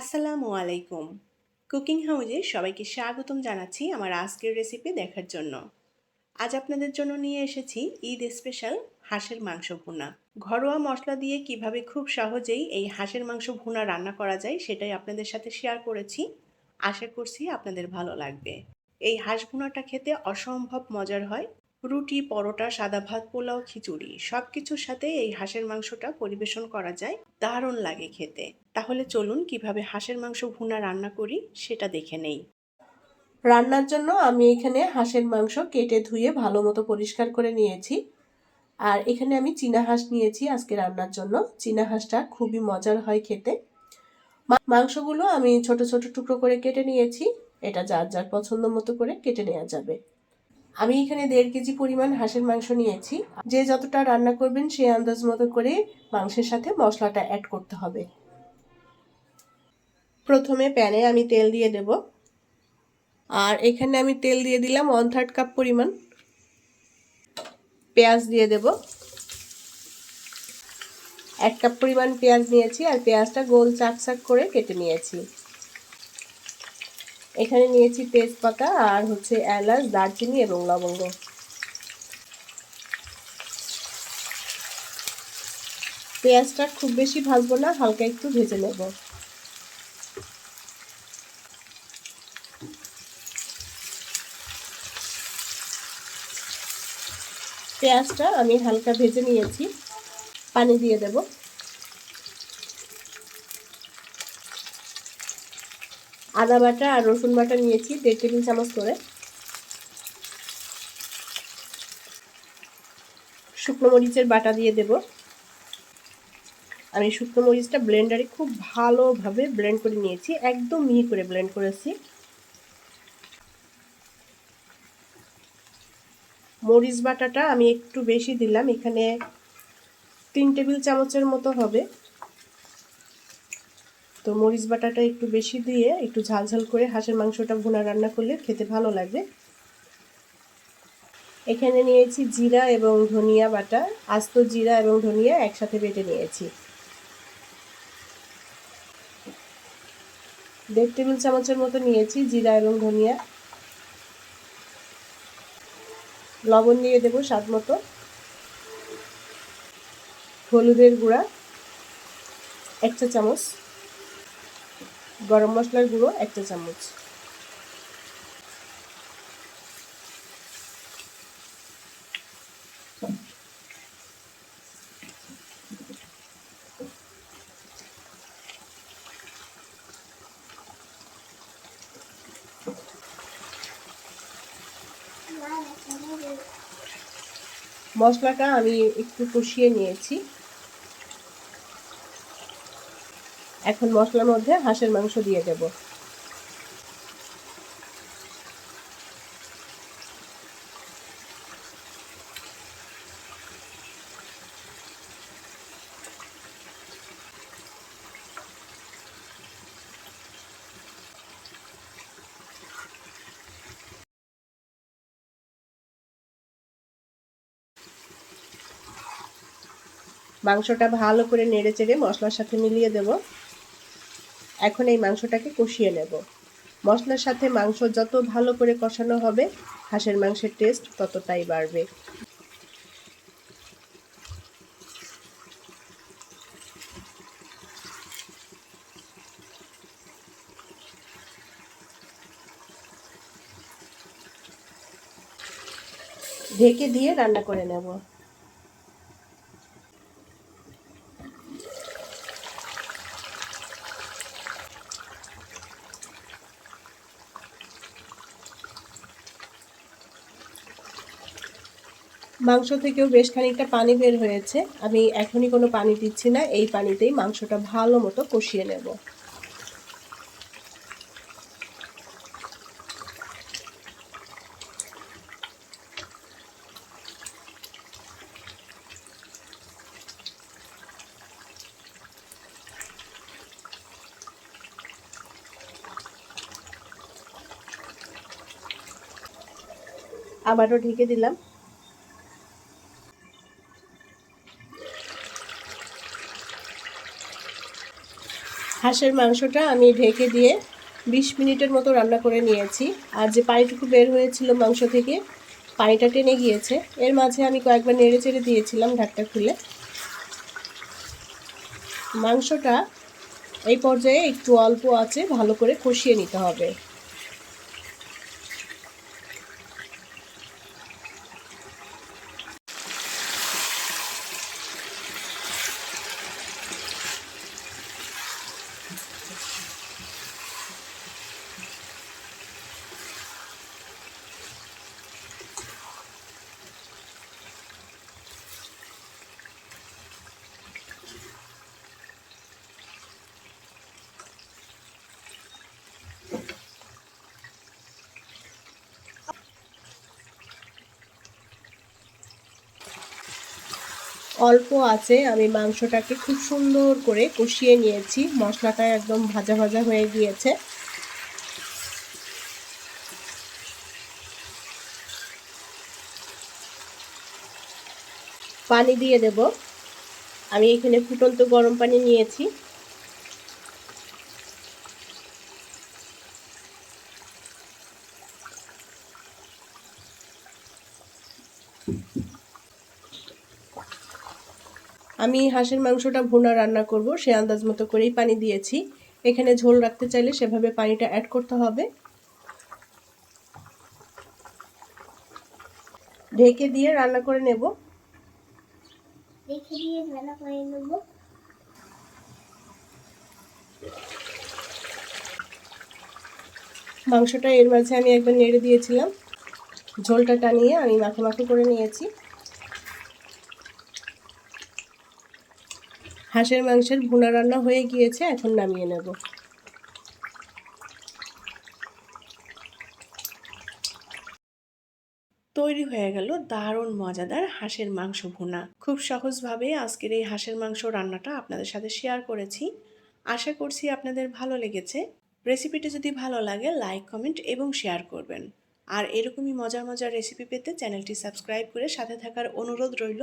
আসসালামু আলাইকুম। কুকিং হাউজে সবাইকে স্বাগতম জানাচ্ছি আমার আজকের রেসিপি দেখার জন্য। আজ আপনাদের জন্য নিয়ে এসেছি ঈদ স্পেশাল হাঁসের মাংস ভুনা। ঘরোয়া মশলা দিয়ে কীভাবে খুব সহজেই এই হাঁসের মাংস ভুনা রান্না করা যায় সেটাই আপনাদের সাথে শেয়ার করেছি। আশা করছি আপনাদের ভালো লাগবে। এই হাঁস ভুনাটা খেতে অসম্ভব মজার হয়। রুটি, পরোটা, সাদা ভাত, পোলাও, খিচুড়ি সব কিছুর সাথে এই হাঁসের মাংসটা পরিবেশন করা যায়। দারুণ লাগে খেতে। তাহলে চলুন কীভাবে হাঁসের মাংস ভুনা রান্না করি সেটা দেখে নেই। রান্নার জন্য আমি এখানে হাঁসের মাংস কেটে ধুয়ে ভালো মতো পরিষ্কার করে নিয়েছি। আর এখানে আমি চীনা হাঁস নিয়েছি আজকে রান্নার জন্য। চীনা হাঁসটা খুবই মজার হয় খেতে। মাংসগুলো আমি ছোট ছোট টুকরো করে কেটে নিয়েছি। এটা যার যার পছন্দ মতো করে কেটে নেওয়া যাবে। আমি এখানে দেড় কেজি পরিমাণ হাঁসের মাংস নিয়েছি। যে যতটা রান্না করবেন সেই আন্দাজ মতো করে মাংসের সাথে মশলাটা অ্যাড করতে হবে। প্রথমে প্যানে আমি তেল দিয়ে দেব। আর এখানে আমি তেল দিয়ে দিলাম ওয়ান থার্ড কাপ পরিমাণ। পেঁয়াজ দিয়ে দেব। এক কাপ পরিমাণ পেঁয়াজ নিয়েছি আর পেঁয়াজটা গোল চাক চাক করে কেটে নিয়েছি। এখানে নিয়েছি তেজপাতা আর হচ্ছে এলাচ, দারচিনি এবং লবঙ্গ। পেঁয়াজটা খুব বেশি ভাজবো না, হালকা একটু ভেজে নেব। পেঁয়াজটা আমি হালকা ভেজে নিয়েছি, পানি দিয়ে দেব। আদা বাটা আর রসুন বাটা নিয়েছি, দেড় টেবিল চামচ করে। শুকনো মরিচের বাটা দিয়ে দেব। আমি শুকনো মরিচটা ব্লেন্ডারে খুব ভালোভাবে ব্লেন্ড করে নিয়েছি, একদম মিহি করে ব্লেন্ড করেছি। মরিচ বাটাটা আমি একটু বেশি দিলাম, এখানে তিন টেবিল চামচের মতো হবে। তো মরিচ বাটাটা একটু বেশি দিয়ে একটু ঝালঝাল করে হাঁসের মাংসটা ভুনা রান্না করলে খেতে ভালো লাগবে এখানে নিয়েছি জিরা এবং ধনিয়া বাটা, আস্ত জিরা এবং ধনিয়া একসাথে বেটে নিয়েছি। দেড় টেবিল চামচের মতো নিয়েছি জিরা এবং ধনিয়া। লবণ দিয়ে দেবো স্বাদ মতো। হলুদের গুঁড়া, এক চা চামচ। গরম মশলার গুঁড়ো এক চা চামচ। মশলাটা আমি একটু কষিয়ে নিয়েছি। এখন মশলার মধ্যে হাঁসের মাংস দিয়ে দেব। মাংসটা ভালো করে নেড়ে চেড়ে মশলার সাথে মিলিয়ে দেব। এখন এই মাংসটাকে কষিয়ে নেব। মশলার সাথে মাংস যত ভালো করে কষানো হবে, হাঁসের মাংসের টেস্ট ততটাই বাড়বে। ঢেকে দিয়ে রান্না করে নেব। মাংস থেকেও বেশ খানিকটা পানি বের হয়েছে। আমি এখনই কোনো পানি দিচ্ছি না, এই পানিতেই মাংসটা ভালো মতো কষিয়ে নেব। আবারও ঢেকে দিলাম। হাঁসের মাংসটা আমি ঢেকে দিয়ে বিশ মিনিটের মতো রান্না করে নিয়েছি। আর যে পানিটুকু বের হয়েছিল মাংস থেকে, পানিটা টেনে গিয়েছে। এর মাঝে আমি কয়েকবার নেড়ে চেড়ে দিয়েছিলাম ঢাকটা খুলে। মাংসটা এই পর্যায়ে একটু অল্প আছে, ভালো করে কষিয়ে নিতে হবে। অল্প আছে, আমি মাংসটাকে খুব সুন্দর করে কষিয়ে নিয়েছি। মশলাটা একদম ভাজা ভাজা হয়ে গিয়েছে। পানি দিয়ে দেব। আমি এখানে ফুটন্ত গরম পানি নিয়েছি। আমি হাঁসের মাংসটা ভুনা রান্না করব সে আন্দাজ মতো করেই পানি দিয়েছি। এখানে ঝোল রাখতে চাইলে সেভাবে পানিটা অ্যাড করতে হবে। ঢেকে দিয়ে রান্না করে নেব। রেখে দিয়ে রান্না করে নেব। মাংসটা এর মাঝে আমি একবার নেড়ে দিয়েছিলাম। ঝোলটা টানিয়ে আমি মাখো মাখো করে নিয়েছি। হাঁসের মাংসের ভুনা রান্না হয়ে গিয়েছে, এখন নামিয়ে নেব। তৈরি হয়ে গেল দারুণ মজাদার হাঁসের মাংস ভুনা। খুব সহজভাবে আজকের এই হাঁসের মাংস রান্নাটা আপনাদের সাথে শেয়ার করেছি। আশা করছি আপনাদের ভালো লেগেছে। রেসিপিটি যদি ভালো লাগে লাইক কমেন্ট এবং শেয়ার করবেন। আর এরকমই মজার মজার রেসিপি পেতে চ্যানেলটি সাবস্ক্রাইব করে সাথে থাকার অনুরোধ রইল।